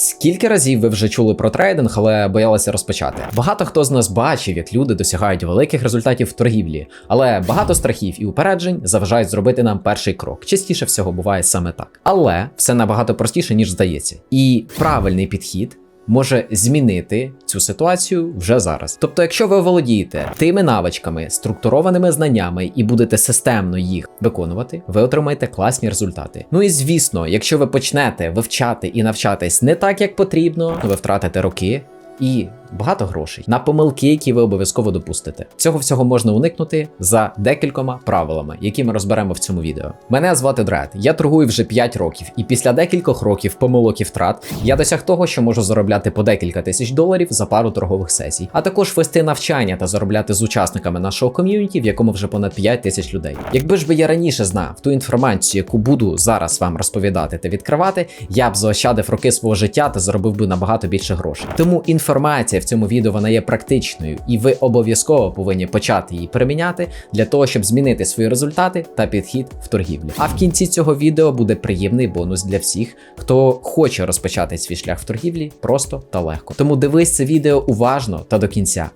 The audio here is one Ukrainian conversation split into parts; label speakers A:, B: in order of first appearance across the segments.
A: Скільки разів ви вже чули про трейдинг, але боялися розпочати? Багато хто з нас бачив, як люди досягають великих результатів в торгівлі, але багато страхів і упереджень заважають зробити нам перший крок. Частіше всього буває саме так. Але все набагато простіше, ніж здається. І правильний підхід. Може змінити цю ситуацію вже зараз. Тобто, якщо ви володієте тими навичками, структурованими знаннями і будете системно їх виконувати, ви отримаєте класні результати. Ну і звісно, якщо ви почнете вивчати і навчатись не так, як потрібно, то ви втратите роки і багато грошей на помилки, які ви обов'язково допустите. Цього всього можна уникнути за декількома правилами, які ми розберемо в цьому відео. Мене звати Дред, я торгую вже 5 років, і після декількох років помилок і втрат я досяг того, що можу заробляти по декілька тисяч доларів за пару торгових сесій, а також вести навчання та заробляти з учасниками нашого ком'юніті, в якому вже понад 5 тисяч людей. Якби ж би я раніше знав ту інформацію, яку буду зараз вам розповідати та відкривати, я б заощадив роки свого життя та заробив би набагато більше грошей. Тому інформація в цьому відео вона є практичною, і ви обов'язково повинні почати її приміняти для того, щоб змінити свої результати та підхід в торгівлі. А в кінці цього відео буде приємний бонус для всіх, хто хоче розпочати свій шлях в торгівлі просто та легко. Тому дивись це відео уважно та до кінця.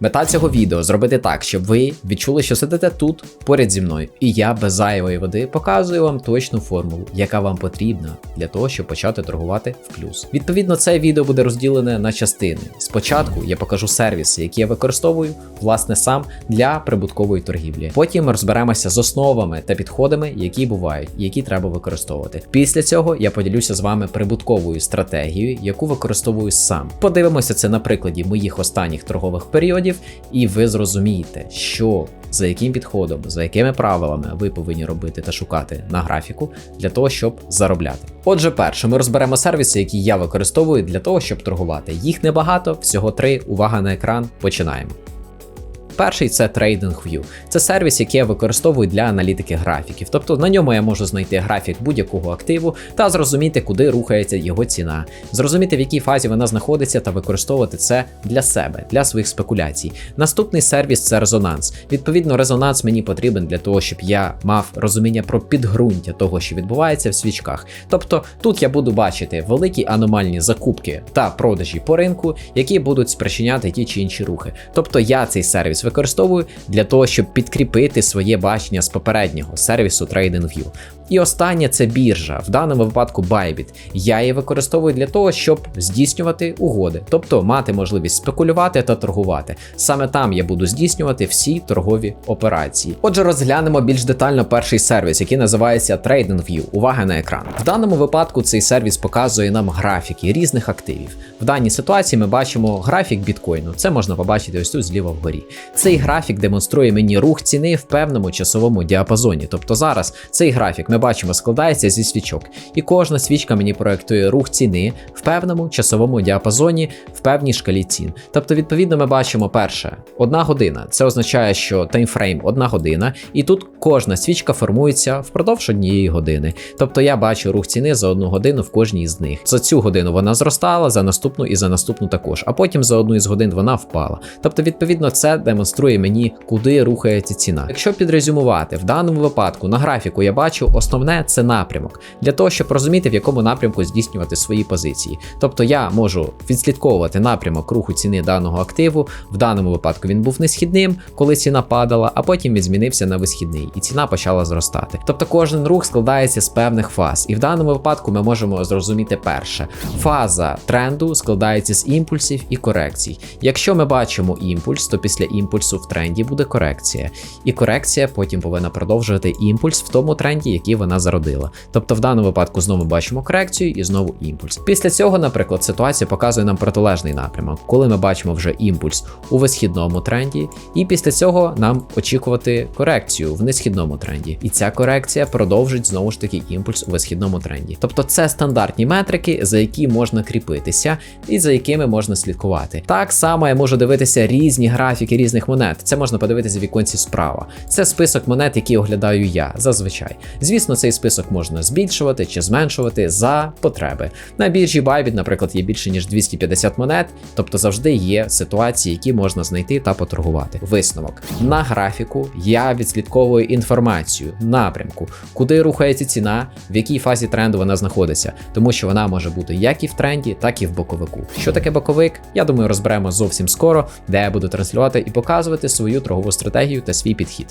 A: Мета цього відео зробити так, щоб ви відчули, що сидите тут поряд зі мною, і я без зайвої води показую вам точну формулу, яка вам потрібна для того, щоб почати торгувати в плюс. Відповідно, це відео буде розділене на частини. Спочатку я покажу сервіси, які я використовую власне сам для прибуткової торгівлі. Потім розберемося з основами та підходами, які бувають, які треба використовувати. Після цього я поділюся з вами прибутковою стратегією, яку використовую сам. Подивимося це на прикладі моїх останніх торгових періодів і ви зрозумієте, що за яким підходом, за якими правилами ви повинні робити та шукати на графіку для того, щоб заробляти. Отже, перше, ми розберемо сервіси, які я використовую для того, щоб торгувати. Їх небагато, всього три. Увага на екран. Починаємо. Перший це TradingView. Це сервіс, який я використовую для аналітики графіків. Тобто на ньому я можу знайти графік будь-якого активу та зрозуміти, куди рухається його ціна, зрозуміти, в якій фазі вона знаходиться, та використовувати це для себе, для своїх спекуляцій. Наступний сервіс це резонанс. Відповідно, резонанс мені потрібен для того, щоб я мав розуміння про підґрунтя того, що відбувається в свічках. Тобто тут я буду бачити великі аномальні закупки та продажі по ринку, які будуть спричиняти ті чи інші рухи. Тобто я цей сервіс використовую для того, щоб підкріпити своє бачення з попереднього сервісу TradingView. І останнє це біржа, в даному випадку Bybit. Я її використовую для того, щоб здійснювати угоди, тобто мати можливість спекулювати та торгувати. Саме там я буду здійснювати всі торгові операції. Отже, розглянемо більш детально перший сервіс, який називається TradingView. Увага на екран. В даному випадку цей сервіс показує нам графіки різних активів. В даній ситуації ми бачимо графік біткоїну. Це можна побачити ось тут зліва вгорі. Цей графік демонструє мені рух ціни в певному часовому діапазоні. Тобто зараз цей графік ми бачимо складається зі свічок, і кожна свічка мені проєктує рух ціни в певному часовому діапазоні, в певній шкалі цін. Тобто, відповідно, ми бачимо перше, одна година. Це означає, що таймфрейм одна година, і тут кожна свічка формується впродовж однієї години. Тобто я бачу рух ціни за одну годину в кожній з них. За цю годину вона зростала, за наступну і за наступну також. А потім за одну із годин вона впала. Тобто, відповідно, це демонструє мені, куди рухається ціна. Якщо підрезюмувати, в даному випадку на графіку я бачу основне це напрямок для того, щоб розуміти, в якому напрямку здійснювати свої позиції. Тобто я можу відслідковувати напрямок руху ціни даного активу. В даному випадку він був несхідним, коли ціна падала, а потім він змінився на висхідний, і ціна почала зростати. Тобто кожен рух складається з певних фаз. І в даному випадку ми можемо зрозуміти перше. Фаза тренду складається з імпульсів і корекцій. Якщо ми бачимо імпульс, то після імпульсу в тренді буде корекція. І корекція потім повинна продовжувати імпульс в тому тренді, який вона зародила. Тобто в даному випадку знову бачимо корекцію і знову імпульс. Після цього, наприклад, ситуація показує нам протилежний напрямок, коли ми бачимо вже імпульс у висхідному тренді, і після цього нам очікувати корекцію в несхідному тренді. І ця корекція продовжить знову ж таки імпульс у висхідному тренді. Тобто це стандартні метрики, за які можна кріпитися і за якими можна слідкувати. Так само я можу дивитися різні графіки різних монет. Це можна подивитися в віконці справа. Це список монет, які оглядаю я зазвичай. Звісно, цей список можна збільшувати чи зменшувати за потреби. На біржі Bybit, наприклад, є більше ніж 250 монет, тобто завжди є ситуації, які можна знайти та поторгувати. Висновок на графіку я відслідковую інформацію напрямку, куди рухається ціна, в якій фазі тренду вона знаходиться, тому що вона може бути як і в тренді, так і в боковику. Що таке боковик? Я думаю, розберемо зовсім скоро, де я буду транслювати і показувати свою торгову стратегію та свій підхід.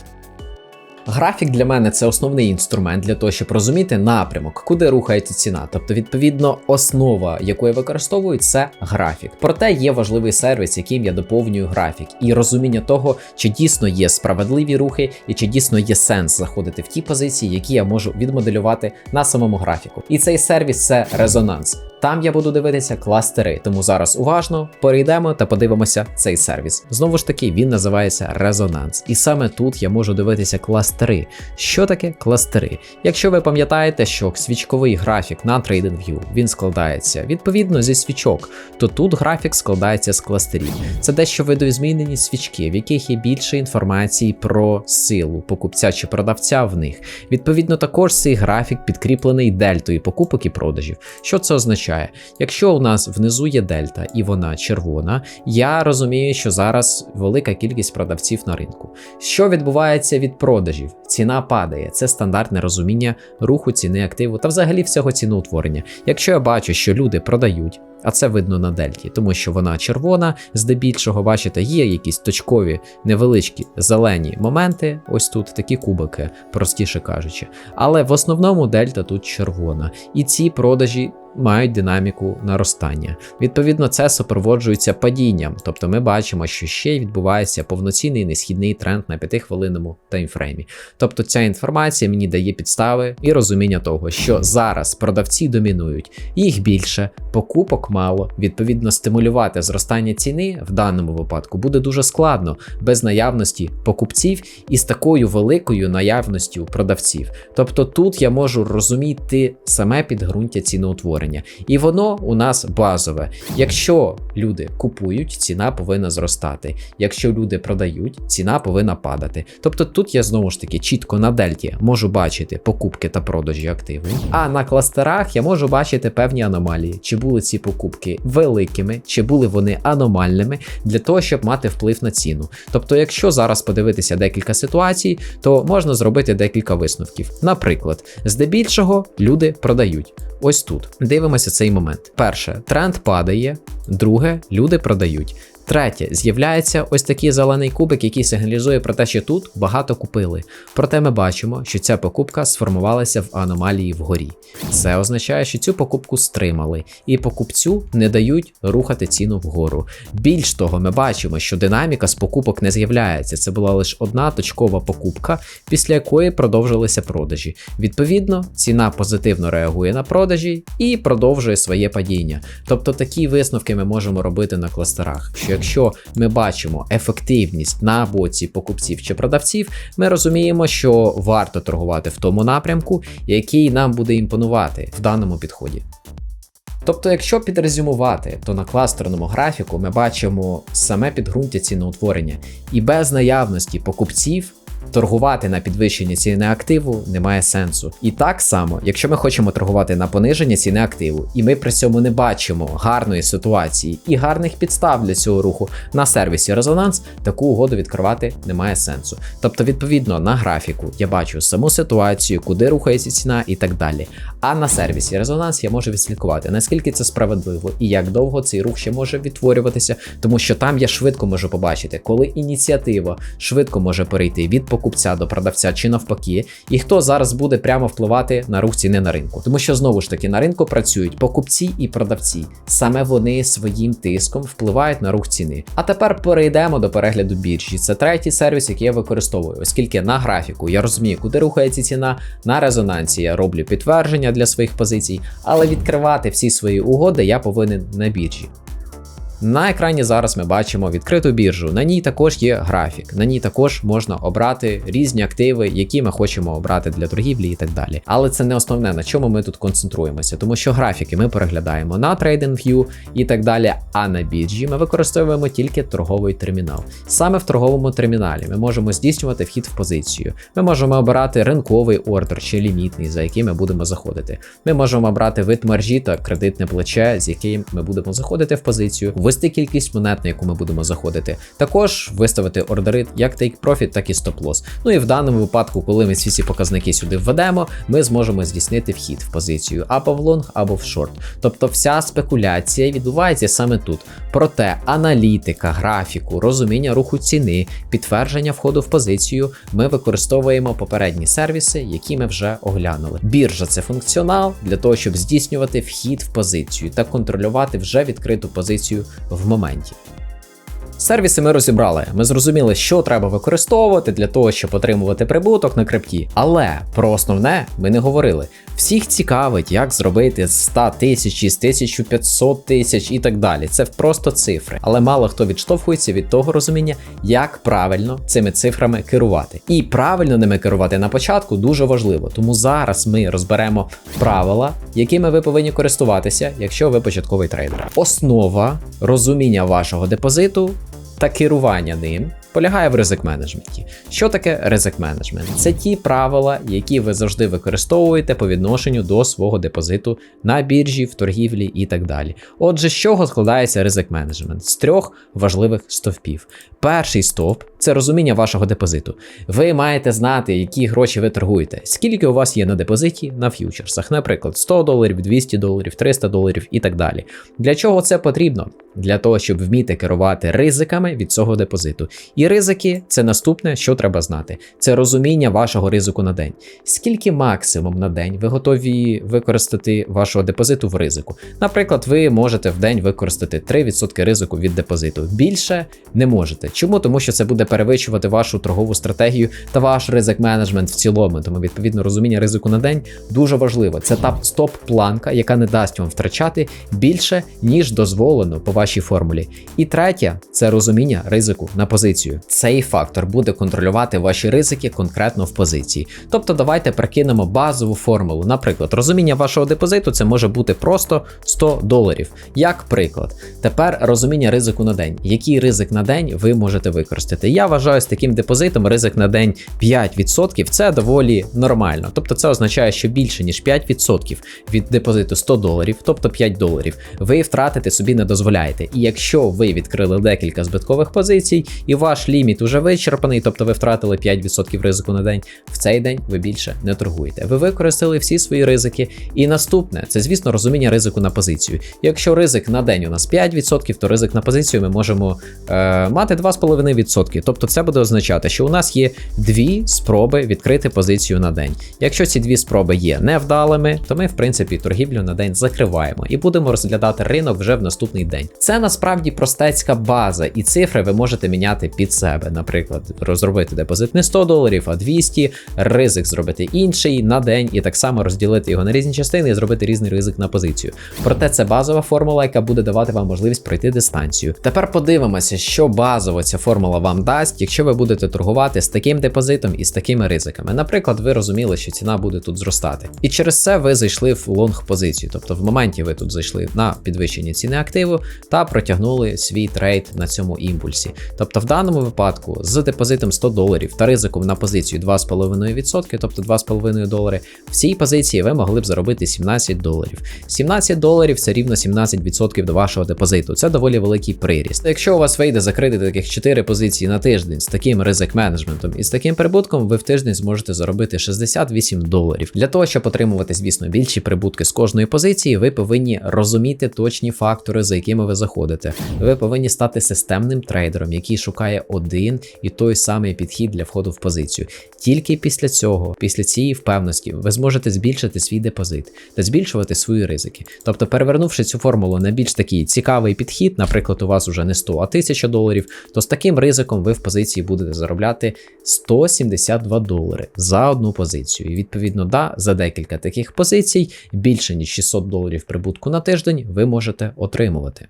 A: Графік для мене це основний інструмент для того, щоб розуміти напрямок, куди рухається ціна. Тобто, відповідно, основа, яку я використовую, це графік. Проте є важливий сервіс, яким я доповнюю графік, і розуміння того, чи дійсно є справедливі рухи, і чи дійсно є сенс заходити в ті позиції, які я можу відмоделювати на самому графіку. І цей сервіс це резонанс. Там я буду дивитися кластери, тому зараз уважно перейдемо та подивимося цей сервіс. Знову ж таки, він називається резонанс. І саме тут я можу дивитися кластери. Що таке кластери? Якщо ви пам'ятаєте, що свічковий графік на TradingView він складається відповідно зі свічок, то тут графік складається з кластерів. Це дещо видозмінені свічки, в яких є більше інформації про силу покупця чи продавця в них. Відповідно, також цей графік підкріплений дельтою покупок і продажів. Що це означає? Означає, якщо у нас внизу є дельта і вона червона, я розумію, що зараз велика кількість продавців на ринку. Що відбувається від продажів? Ціна падає. Це стандартне розуміння руху ціни активу та взагалі всього ціноутворення. Якщо я бачу, що люди продають. А це видно на дельті, тому що вона червона, здебільшого, бачите, є якісь точкові невеличкі зелені моменти. Ось тут такі кубики, простіше кажучи. Але в основному дельта тут червона. І ці продажі мають динаміку наростання. Відповідно, це супроводжується падінням, тобто ми бачимо, що ще й відбувається повноцінний несхідний тренд на 5-хвилинному таймфреймі. Тобто ця інформація мені дає підстави і розуміння того, що зараз продавці домінують, їх більше, покупок мало. Відповідно, стимулювати зростання ціни в даному випадку буде дуже складно без наявності покупців і з такою великою наявністю продавців. Тобто тут я можу розуміти саме підґрунтя ціноутворення створення. І воно у нас базове. Якщо люди купують, ціна повинна зростати. Якщо люди продають, ціна повинна падати. Тобто тут я знову ж таки чітко на дельті можу бачити покупки та продажі активів. А на кластерах я можу бачити певні аномалії, чи були ці покупки великими, чи були вони аномальними для того, щоб мати вплив на ціну. Тобто, якщо зараз подивитися декілька ситуацій, то можна зробити декілька висновків. Наприклад, здебільшого люди продають. Ось тут дивимося цей момент. Перше, тренд падає. Друге, люди продають. Третє, з'являється ось такий зелений кубик, який сигналізує про те, що тут багато купили. Проте ми бачимо, що ця покупка сформувалася в аномалії вгорі. Це означає, що цю покупку стримали, і покупцю не дають рухати ціну вгору. Більш того, ми бачимо, що динаміка з покупок не з'являється. Це була лише одна точкова покупка, після якої продовжилися продажі. Відповідно, ціна позитивно реагує на продажі і продовжує своє падіння. Тобто такі висновки ми можемо робити на кластерах. що якщо ми бачимо ефективність на боці покупців чи продавців, ми розуміємо, що варто торгувати в тому напрямку, який нам буде імпонувати в даному підході. Тобто, якщо підрезюмувати, то на кластерному графіку ми бачимо саме підґрунтя ціноутворення, і без наявності покупців торгувати на підвищення ціни активу немає сенсу. І так само, якщо ми хочемо торгувати на пониження ціни активу, і ми при цьому не бачимо гарної ситуації і гарних підстав для цього руху на сервісі резонанс, таку угоду відкривати немає сенсу. Тобто, відповідно, на графіку я бачу саму ситуацію, куди рухається ціна і так далі. А на сервісі резонанс я можу відслідкувати, наскільки це справедливо і як довго цей рух ще може відтворюватися, тому що там я швидко можу побачити, коли ініціатива швидко може перейти від покупця до продавця чи навпаки, і хто зараз буде прямо впливати на рух ціни на ринку. Тому що знову ж таки на ринку працюють покупці і продавці. Саме вони своїм тиском впливають на рух ціни. А тепер перейдемо до перегляду біржі. Це третій сервіс, який я використовую, оскільки на графіку я розумію, куди рухається ціна, на резонансі я роблю підтвердження для своїх позицій, але відкривати всі свої угоди я повинен на біржі. На екрані зараз ми бачимо відкриту біржу. На ній також є графік. На ній також можна обрати різні активи, які ми хочемо обрати для торгівлі і так далі. Але це не основне, на чому ми тут концентруємося, тому що графіки ми переглядаємо на TradingView і так далі. А на біржі ми використовуємо тільки торговий термінал. Саме в торговому терміналі ми можемо здійснювати вхід в позицію. Ми можемо обирати ринковий ордер чи лімітний, за який ми будемо заходити. Ми можемо обрати вид маржі та кредитне плече, з яким ми будемо заходити в позицію, ввести кількість монет, на яку ми будемо заходити. Також виставити ордери як take profit, так і стоп лос. Ну і в даному випадку, коли ми всі ці показники сюди введемо, ми зможемо здійснити вхід в позицію або в лонг, або в шорт. Тобто вся спекуляція відбувається саме тут. Проте аналітика, графіку, розуміння руху ціни, підтвердження входу в позицію ми використовуємо попередні сервіси, які ми вже оглянули. Біржа це функціонал для того, щоб здійснювати вхід в позицію та контролювати вже відкриту позицію в моменті. Сервіси ми розібрали. Ми зрозуміли, що треба використовувати для того, щоб отримувати прибуток на крипті. Але про основне ми не говорили. Всіх цікавить, як зробити з 100 тисяч, з 1500 тисяч і так далі. Це просто цифри. Але мало хто відштовхується від того розуміння, як правильно цими цифрами керувати. І правильно ними керувати на початку дуже важливо. Тому зараз ми розберемо правила, якими ви повинні користуватися, якщо ви початковий трейдер. Основа розуміння вашого депозиту та керування ним полягає в ризик менеджменті. Що таке ризик менеджмент? Це ті правила, які ви завжди використовуєте по відношенню до свого депозиту на біржі, в торгівлі і так далі. Отже, з чого складається ризик менеджмент? З трьох важливих стовпів. Перший стовп це розуміння вашого депозиту. Ви маєте знати, які гроші ви торгуєте, скільки у вас є на депозиті на ф'ючерсах, наприклад, 100 доларів, 200 доларів, 300 доларів і так далі. Для чого це потрібно? Для того, щоб вміти керувати ризиками від цього депозиту. І ризики це наступне, що треба знати. Це розуміння вашого ризику на день. Скільки максимум на день ви готові використати вашого депозиту в ризику? Наприклад, ви можете в день використати 3% ризику від депозиту. Більше не можете. Чому? Тому що це буде перевищувати вашу торгову стратегію та ваш ризик менеджмент в цілому. Тому відповідно розуміння ризику на день дуже важливо. Це та стоп-планка, яка не дасть вам втрачати більше ніж дозволено по вашій формулі. І третє це розуміння ризику на позицію. Цей фактор буде контролювати ваші ризики конкретно в позиції. Тобто, давайте прикинемо базову формулу. Наприклад, розуміння вашого депозиту це може бути просто 100 доларів. Як приклад, тепер розуміння ризику на день. Який ризик на день ви можете використати? Я вважаю, з таким депозитом ризик на день 5% це доволі нормально. Тобто, це означає, що більше ніж 5% від депозиту 100 доларів, тобто 5 доларів, ви втратити собі не дозволяєте. І якщо ви відкрили декілька збиткових позицій, і ваш ліміт уже вичерпаний, тобто ви втратили 5% ризику на день, в цей день ви більше не торгуєте. Ви використали всі свої ризики. І наступне це, звісно, розуміння ризику на позицію. Якщо ризик на день у нас 5%, то ризик на позицію ми можемо е, мати 2,5%. Тобто це буде означати, що у нас є дві спроби відкрити позицію на день. Якщо ці дві спроби є невдалими, то ми, в принципі, торгівлю на день закриваємо і будемо розглядати ринок вже в наступний день. Це насправді простецька база, і цифри ви можете міняти під себе. Наприклад, розробити депозит не 100 доларів, а 200, ризик зробити інший на день, і так само розділити його на різні частини і зробити різний ризик на позицію. Проте це базова формула, яка буде давати вам можливість пройти дистанцію. Тепер подивимося, що базово ця формула вам дасть, якщо ви будете торгувати з таким депозитом і з такими ризиками. Наприклад, ви розуміли, що ціна буде тут зростати. І через це ви зайшли в лонг позицію. Тобто, в моменті ви тут зайшли на підвищення ціни активу та протягнули свій трейд на цьому імпульсі. Тобто, в даному випадку з депозитом 100 доларів та ризиком на позицію 2,5%, тобто 2,5 долари, в цій позиції ви могли б заробити 17 доларів. 17 доларів це рівно 17% до вашого депозиту. Це доволі великий приріст. Якщо у вас вийде закрити таких 4 позиції на тиждень з таким ризик менеджментом і з таким прибутком, ви в тиждень зможете заробити 68 доларів. Для того, щоб отримувати, звісно, більші прибутки з кожної позиції, ви повинні розуміти точні фактори, за якими ви заходите. Ви повинні стати системним трейдером, який шукає один і той самий підхід для входу в позицію. Тільки після цього, після цієї впевненості, ви зможете збільшити свій депозит та збільшувати свої ризики. Тобто, перевернувши цю формулу на більш такий цікавий підхід, наприклад, у вас уже не 100, а 1000 доларів, то з таким ризиком ви в позиції будете заробляти 172 долари за одну позицію. І відповідно, да, за декілька таких позицій більше ніж 600 доларів прибутку на тиждень ви можете отримувати.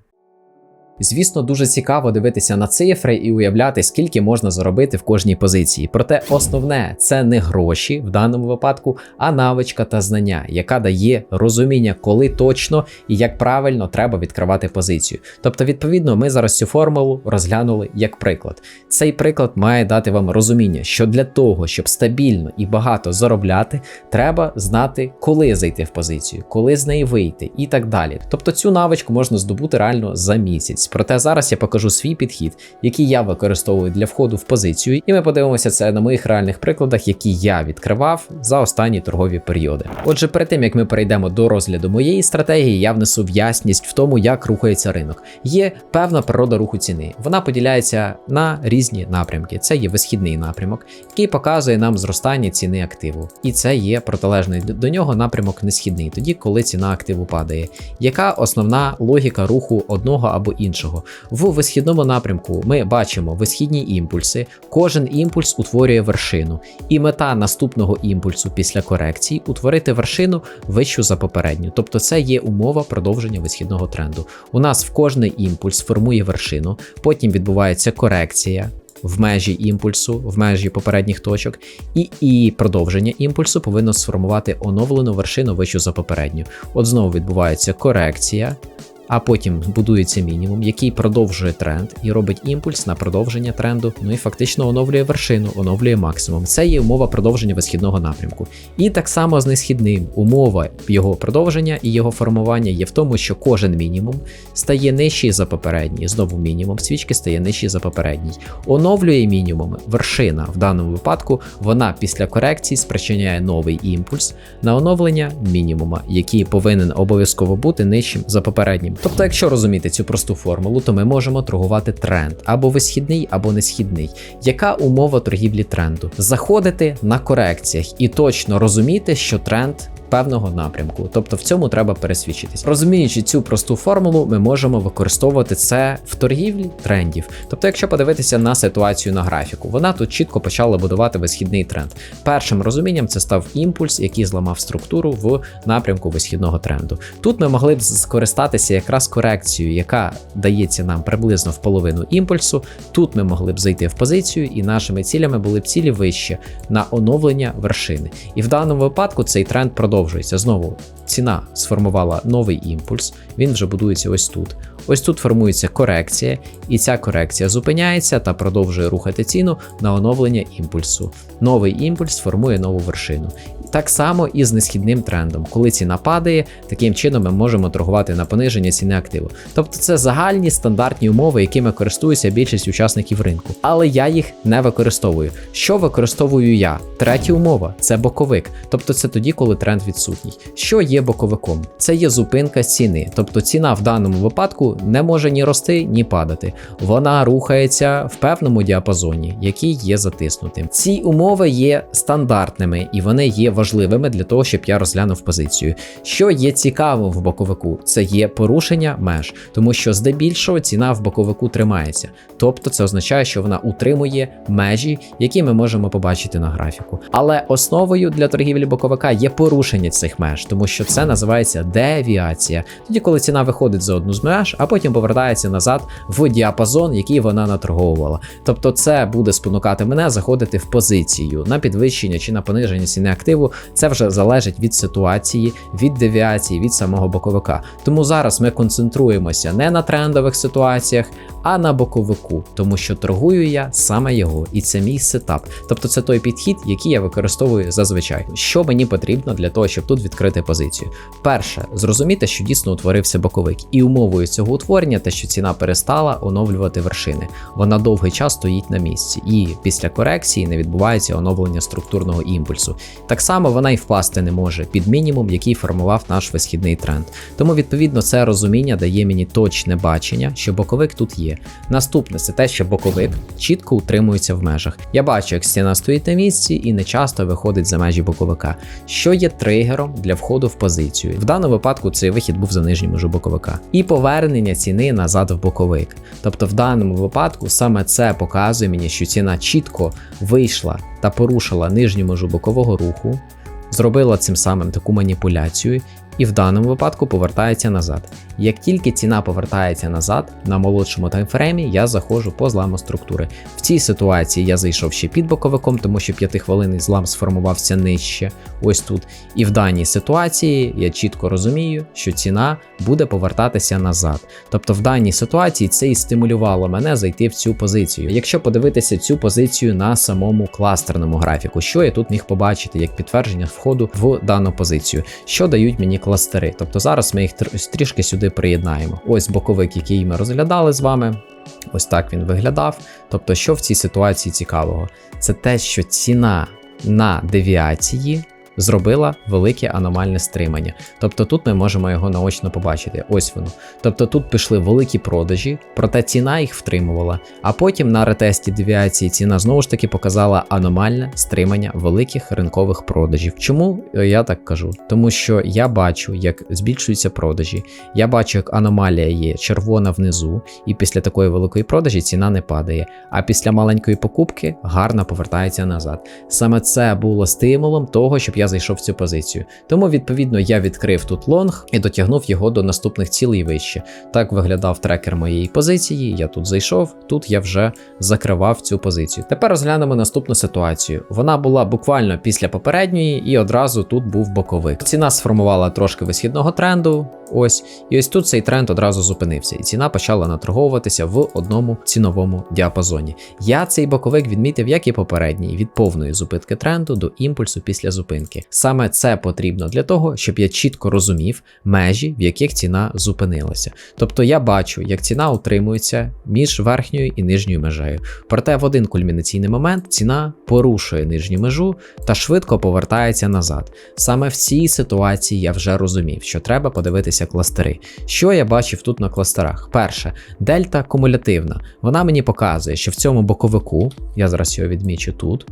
A: Звісно, дуже цікаво дивитися на цифри і уявляти, скільки можна заробити в кожній позиції. Проте основне це не гроші в даному випадку, а навичка та знання, яка дає розуміння, коли точно і як правильно треба відкривати позицію. Тобто, відповідно, ми зараз цю формулу розглянули як приклад. Цей приклад має дати вам розуміння, що для того, щоб стабільно і багато заробляти, треба знати, коли зайти в позицію, коли з неї вийти і так далі. Тобто цю навичку можна здобути реально за місяць. Проте зараз я покажу свій підхід, який я використовую для входу в позицію, і ми подивимося це на моїх реальних прикладах, які я відкривав за останні торгові періоди. Отже, перед тим як ми перейдемо до розгляду моєї стратегії, я внесу в в тому, як рухається ринок. Є певна природа руху ціни. Вона поділяється на різні напрямки. Це є висхідний напрямок, який показує нам зростання ціни активу, і це є протилежний до нього напрямок несхідний, тоді коли ціна активу падає. Яка основна логіка руху одного або іншого? В висхідному напрямку ми бачимо висхідні імпульси, кожен імпульс утворює вершину, і мета наступного імпульсу після корекції утворити вершину вищу за попередню. Тобто це є умова продовження висхідного тренду. У нас в кожний імпульс формує вершину, потім відбувається корекція. В межі імпульсу, в межі попередніх точок, і і продовження імпульсу повинно сформувати оновлену вершину вищу за попередню. От знову відбувається корекція, а потім будується мінімум, який продовжує тренд і робить імпульс на продовження тренду. Ну і фактично оновлює вершину, оновлює максимум. Це є умова продовження висхідного напрямку. І так само з несхідним умова його продовження і його формування є в тому, що кожен мінімум стає нижчий за попередній. Знову мінімум свічки стає нижчий за попередній. Оновлює мінімум, вершина в даному випадку вона після корекції спричиняє новий імпульс на оновлення мінімума, який повинен обов'язково бути нижчим за попереднім. Тобто, якщо розуміти цю просту формулу, то ми можемо торгувати тренд або висхідний, або несхідний. Яка умова торгівлі тренду? Заходити на корекціях і точно розуміти, що тренд. Певного напрямку, тобто в цьому треба пересвідчитись. Розуміючи цю просту формулу, ми можемо використовувати це в торгівлі трендів. Тобто, якщо подивитися на ситуацію на графіку, вона тут чітко почала будувати висхідний тренд. Першим розумінням це став імпульс, який зламав структуру в напрямку висхідного тренду. Тут ми могли б скористатися якраз корекцією, яка дається нам приблизно в половину імпульсу. Тут ми могли б зайти в позицію, і нашими цілями були б цілі вище на оновлення вершини. І в даному випадку цей тренд продовжується. Знову ціна сформувала новий імпульс, він вже будується ось тут. Ось тут формується корекція, і ця корекція зупиняється та продовжує рухати ціну на оновлення імпульсу. Новий імпульс формує нову вершину. Так само і з несхідним трендом. Коли ціна падає, таким чином ми можемо торгувати на пониження ціни активу. Тобто це загальні стандартні умови, якими користуються більшість учасників ринку. Але я їх не використовую. Що використовую я? Третя умова це боковик. Тобто це тоді, коли тренд відсутній. Що є боковиком? Це є зупинка ціни. Тобто ціна в даному випадку не може ні рости, ні падати. Вона рухається в певному діапазоні, який є затиснутим. Ці умови є стандартними і вони є важливими для того, щоб я розглянув позицію. Що є цікавим в боковику, це є порушення меж, тому що здебільшого ціна в боковику тримається. Тобто це означає, що вона утримує межі, які ми можемо побачити на графіку. Але основою для торгівлі боковика є порушення цих меж, тому що це називається девіація. Тоді, коли ціна виходить за одну з меж, а потім повертається назад в діапазон, який вона наторговувала. Тобто, це буде спонукати мене заходити в позицію на підвищення чи на пониження ціни активу. Це вже залежить від ситуації, від девіації, від самого боковика. Тому зараз ми концентруємося не на трендових ситуаціях, а на боковику, тому що торгую я саме його, і це мій сетап. Тобто це той підхід, який я використовую зазвичай. Що мені потрібно для того, щоб тут відкрити позицію? Перше, зрозуміти, що дійсно утворився боковик, і умовою цього утворення те, що ціна перестала оновлювати вершини. Вона довгий час стоїть на місці, і після корекції не відбувається оновлення структурного імпульсу. Так само вона і впасти не може під мінімум, який формував наш висхідний тренд. Тому, відповідно, це розуміння дає мені точне бачення, що боковик тут є. Наступне це те, що боковик чітко утримується в межах. Я бачу, як стіна стоїть на місці і не часто виходить за межі боковика, що є тригером для входу в позицію. В даному випадку цей вихід був за нижню межу боковика. І повернення ціни назад в боковик. Тобто, в даному випадку саме це показує мені, що ціна чітко вийшла та порушила нижню межу бокового руху. Зробила цим самим таку маніпуляцію і в даному випадку повертається назад. Як тільки ціна повертається назад, на молодшому таймфреймі я заходжу по зламу структури. В цій ситуації я зайшов ще під боковиком, тому що п'ятихвилинний злам сформувався нижче. Ось тут. І в даній ситуації я чітко розумію, що ціна буде повертатися назад. Тобто в даній ситуації це і стимулювало мене зайти в цю позицію. Якщо подивитися цю позицію на самому кластерному графіку, що я тут міг побачити як підтвердження входу в дану позицію, що дають мені кластери. Тобто зараз ми їх трішки сюди приєднаємо. Ось боковик, який ми розглядали з вами. Ось так він виглядав. Тобто, що в цій ситуації цікавого? Це те, що ціна на девіації зробила велике аномальне стримання. Тобто тут ми можемо його наочно побачити. Ось воно. Тобто тут пішли великі продажі, проте ціна їх втримувала. А потім на ретесті девіації ціна знову ж таки показала аномальне стримання великих ринкових продажів. Чому е, я так кажу? Тому що я бачу, як збільшуються продажі. Я бачу, як аномалія є червона внизу, і після такої великої продажі ціна не падає. А після маленької покупки гарно повертається назад. Саме це було стимулом того, щоб я я зайшов в цю позицію. Тому, відповідно, я відкрив тут лонг і дотягнув його до наступних цілей вище. Так виглядав трекер моєї позиції. Я тут зайшов, тут я вже закривав цю позицію. Тепер розглянемо наступну ситуацію. Вона була буквально після попередньої, і одразу тут був боковик. Ціна сформувала трошки висхідного тренду. Ось, і ось тут цей тренд одразу зупинився, і ціна почала наторговуватися в одному ціновому діапазоні. Я цей боковик відмітив, як і попередній, від повної зупинки тренду до імпульсу після зупинки ринки. Саме це потрібно для того, щоб я чітко розумів межі, в яких ціна зупинилася. Тобто я бачу, як ціна утримується між верхньою і нижньою межею. Проте в один кульмінаційний момент ціна порушує нижню межу та швидко повертається назад. Саме в цій ситуації я вже розумів, що треба подивитися кластери. Що я бачив тут на кластерах? Перше, дельта кумулятивна. Вона мені показує, що в цьому боковику, я зараз його відмічу тут,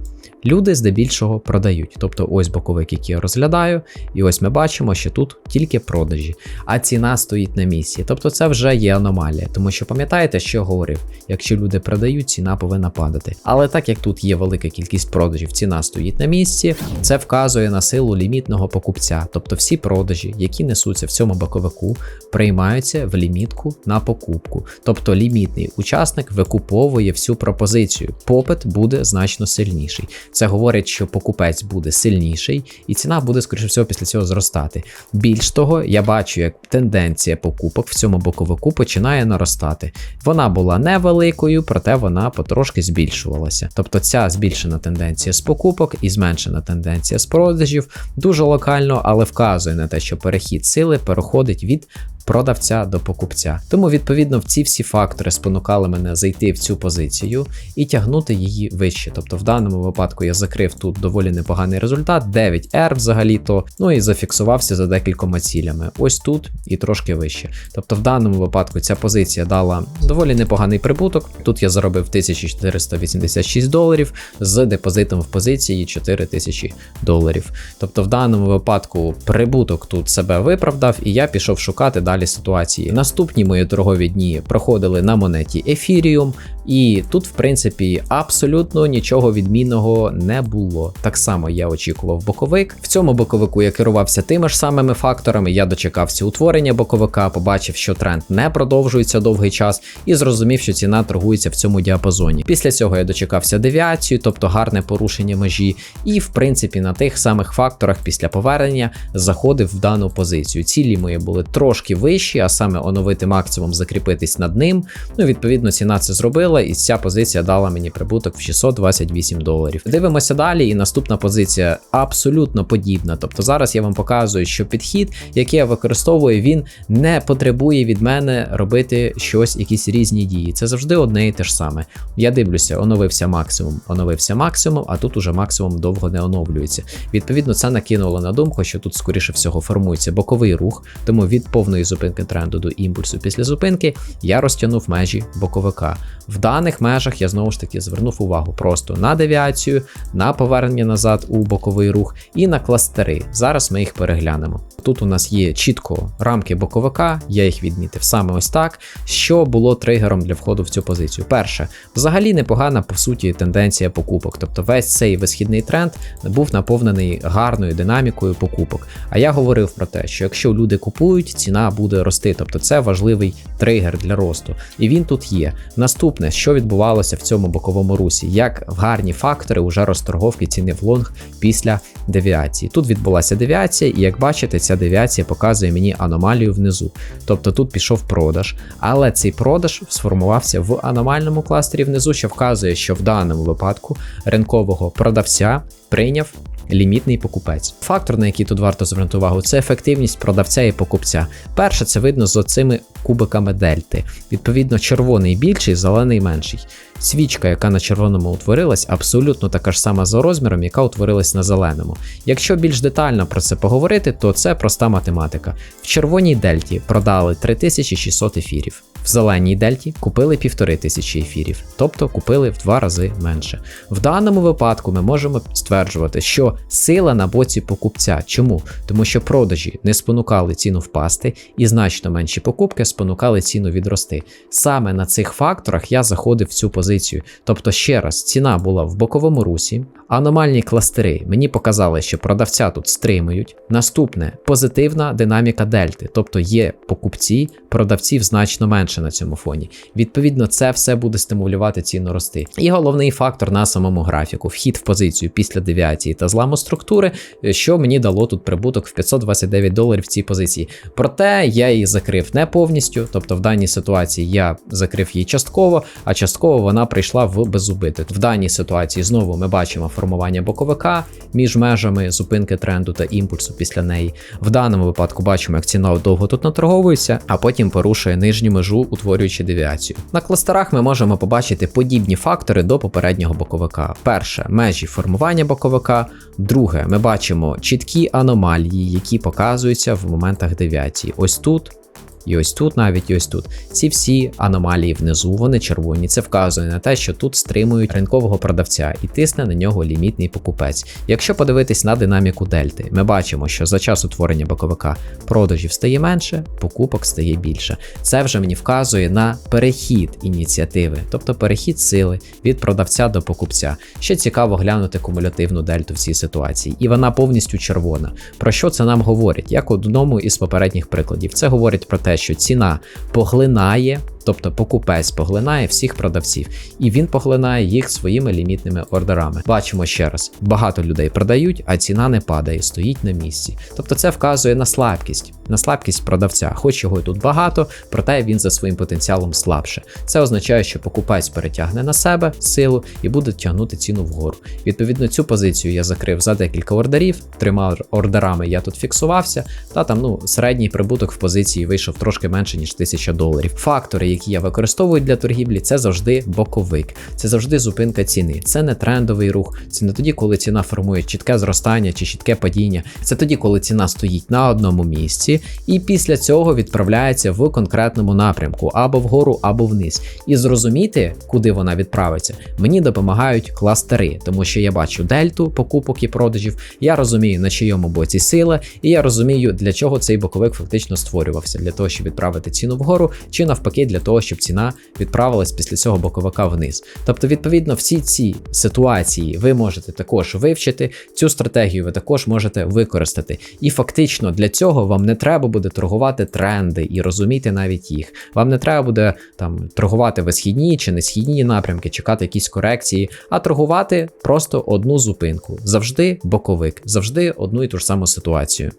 A: люди здебільшого продають. Тобто ось боковик, який я розглядаю, і ось ми бачимо, що тут тільки продажі, а ціна стоїть на місці. Тобто це вже є аномалія, тому що пам'ятаєте, що я говорив: якщо люди продають, ціна повинна падати. Але так як тут є велика кількість продажів, ціна стоїть на місці, це вказує на силу лімітного покупця. Тобто всі продажі, які несуться в цьому боковику, приймаються в лімітку на покупку. Тобто лімітний учасник викуповує всю пропозицію. Попит буде значно сильніший. Це говорить, що покупець буде сильніший, і ціна буде, скоріше всього, після цього зростати. Більш того, я бачу, як тенденція покупок в цьому боковику починає наростати. Вона була невеликою, проте вона потрошки збільшувалася. Тобто ця збільшена тенденція з покупок і зменшена тенденція з продажів дуже локально, але вказує на те, що перехід сили переходить від продавця до покупця. Тому, відповідно, в ці всі фактори спонукали мене зайти в цю позицію і тягнути її вище. Тобто, в даному випадку я закрив тут доволі непоганий результат, 9R взагалі-то, ну і зафіксувався за декількома цілями. Ось тут і трошки вище. Тобто, в даному випадку ця позиція дала доволі непоганий прибуток. Тут я заробив 1486 доларів з депозитом в позиції 4000 доларів. Тобто, в даному випадку прибуток тут себе виправдав, і я пішов шукати далі ситуації. Наступні мої торгові дні проходили на монеті Ethereum, і тут, в принципі, абсолютно нічого відмінного не було. Так само я очікував боковик. В цьому боковику я керувався тими ж самими факторами. Я дочекався утворення боковика, побачив, що тренд не продовжується довгий час, і зрозумів, що ціна торгується в цьому діапазоні. Після цього я дочекався девіацію, тобто гарне порушення межі, і в принципі на тих самих факторах після повернення заходив в дану позицію. Цілі мої були трошки вищі, а саме оновити максимум, закріпитись над ним. Ну, відповідно, ціна це зробила, і ця позиція дала мені прибуток в 628 доларів. Дивимося далі, і наступна позиція абсолютно подібна. Тобто зараз я вам показую, що підхід, який я використовую, він не потребує від мене робити щось, якісь різні дії. Це завжди одне і те ж саме. Я дивлюся, оновився максимум, оновився максимум, а тут уже максимум довго не оновлюється. Відповідно, це накинуло на думку, що тут, скоріше всього, формується боковий рух, тому від повної зупинки тренду до імпульсу після зупинки я розтягнув межі боковика. В даних межах я знову ж таки звернув увагу просто на девіацію, на повернення назад у боковий рух і на кластери. Зараз ми їх переглянемо. Тут у нас є чітко рамки боковика, я їх відмітив саме ось так, що було тригером для входу в цю позицію. Перше, взагалі непогана по суті тенденція покупок. Тобто весь цей висхідний тренд був наповнений гарною динамікою покупок. А я говорив про те, що якщо люди купують, ціна буде рости. Тобто це важливий тригер для росту. І він тут є. Наступне, що відбувалося в цьому боковому русі, як гарні фактори уже розторговки ціни в лонг після девіації. Тут відбулася девіація, і як бачите, ця девіація показує мені аномалію внизу. Тобто тут пішов продаж, але цей продаж сформувався в аномальному кластері внизу, що вказує, що в даному випадку ринкового продавця прийняв. Лімітний покупець. Фактор, на який тут варто звернути увагу, це ефективність продавця і покупця. Перше, це видно з оцими кубиками дельти. Відповідно, червоний більший, зелений менший. Свічка, яка на червоному утворилась, абсолютно така ж сама за розміром, яка утворилась на зеленому. Якщо більш детально про це поговорити, то це проста математика. В червоній дельті продали 3600 ефірів. В зеленій дельті купили 1500 ефірів, тобто купили в два рази менше. В даному випадку ми можемо стверджувати, що сила на боці покупця. Чому? Тому що продажі не спонукали ціну впасти, і значно менші покупки спонукали ціну відрости. Саме на цих факторах я заходив в цю позицію. Тобто, ще раз, ціна була в боковому русі, аномальні кластери мені показали, що продавця тут стримують. Наступне позитивна динаміка дельти, тобто є покупці, продавців значно менше на цьому фоні. Відповідно, це все буде стимулювати ціну рости. І головний фактор на самому графіку вхід в позицію після девіації та зламу структури, що мені дало тут прибуток в 529 доларів в цій позиції. Проте я її закрив не повністю, тобто в даній ситуації я закрив її частково, а частково вона прийшла в беззубити. В даній ситуації знову ми бачимо формування боковика між межами зупинки тренду та імпульсу після неї. В даному випадку бачимо, як ціна довго тут наторговується, а потім порушує нижню межу, утворюючи девіацію. На кластерах ми можемо побачити подібні фактори до попереднього боковика. Перше межі формування боковика. Друге, ми бачимо чіткі аномалії, які показуються в моментах девіації. Ось тут. І ось тут, навіть і ось тут. Ці всі аномалії внизу, вони червоні. Це вказує на те, що тут стримують ринкового продавця і тисне на нього лімітний покупець. Якщо подивитись на динаміку дельти, ми бачимо, що за час утворення боковика продажів стає менше, покупок стає більше. Це вже мені вказує на перехід ініціативи, тобто перехід сили від продавця до покупця. Ще цікаво глянути кумулятивну дельту в цій ситуації, і вона повністю червона. Про що це нам говорить? Як одному із попередніх прикладів, це говорить про те, що ціна поглинає. Тобто покупець поглинає всіх продавців, і він поглинає їх своїми лімітними ордерами. Бачимо ще раз: багато людей продають, а ціна не падає, стоїть на місці. Тобто це вказує на слабкість, на слабкість продавця, хоч його тут багато, проте він за своїм потенціалом слабше. Це означає, що покупець перетягне на себе силу і буде тягнути ціну вгору. Відповідно, цю позицію я закрив за декілька ордерів, трьома ордерами я тут фіксувався, та там ну середній прибуток в позиції вийшов трошки менше ніж 1000 доларів. Фактори, які я використовую для торгівлі, це завжди боковик, це завжди зупинка ціни. Це не трендовий рух, це не тоді, коли ціна формує чітке зростання чи чітке падіння. Це тоді, коли ціна стоїть на одному місці, і після цього відправляється в конкретному напрямку або вгору, або вниз. І зрозуміти, куди вона відправиться, мені допомагають кластери, тому що я бачу дельту покупок і продажів, я розумію, на чийому боці сила, і я розумію, для чого цей боковик фактично створювався, для того, щоб відправити ціну вгору, чи навпаки, для того, щоб ціна відправилась після цього боковика вниз. Тобто, відповідно, всі ці ситуації ви можете також вивчити, цю стратегію ви також можете використати. І фактично для цього вам не треба буде торгувати тренди і розуміти навіть їх. Вам не треба буде там торгувати висхідні чи несхідні напрямки, чекати якісь корекції, а торгувати просто одну зупинку. Завжди боковик, завжди одну і ту ж саму ситуацію.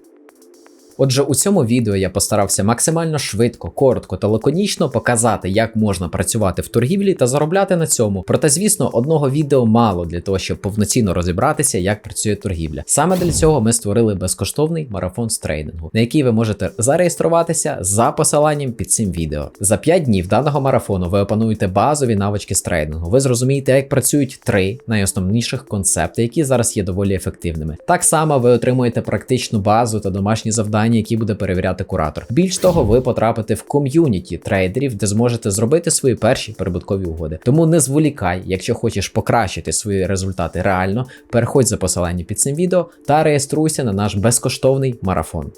A: Отже, у цьому відео я постарався максимально швидко, коротко та лаконічно показати, як можна працювати в торгівлі та заробляти на цьому. Проте, звісно, одного відео мало для того, щоб повноцінно розібратися, як працює торгівля. Саме для цього ми створили безкоштовний марафон з трейдингу, на який ви можете зареєструватися за посиланням під цим відео. За 5 днів даного марафону ви опануєте базові навички з трейдингу. Ви зрозумієте, як працюють три найосновніших концепти, які зараз є доволі ефективними. Так само ви отримуєте практичну базу та домашні завдання дані, які буде перевіряти куратор. Більш того, ви потрапите в ком'юніті трейдерів, де зможете зробити свої перші прибуткові угоди. Тому не зволікай, якщо хочеш покращити свої результати реально, переходь за посиланням під цим відео та реєструйся на наш безкоштовний марафон.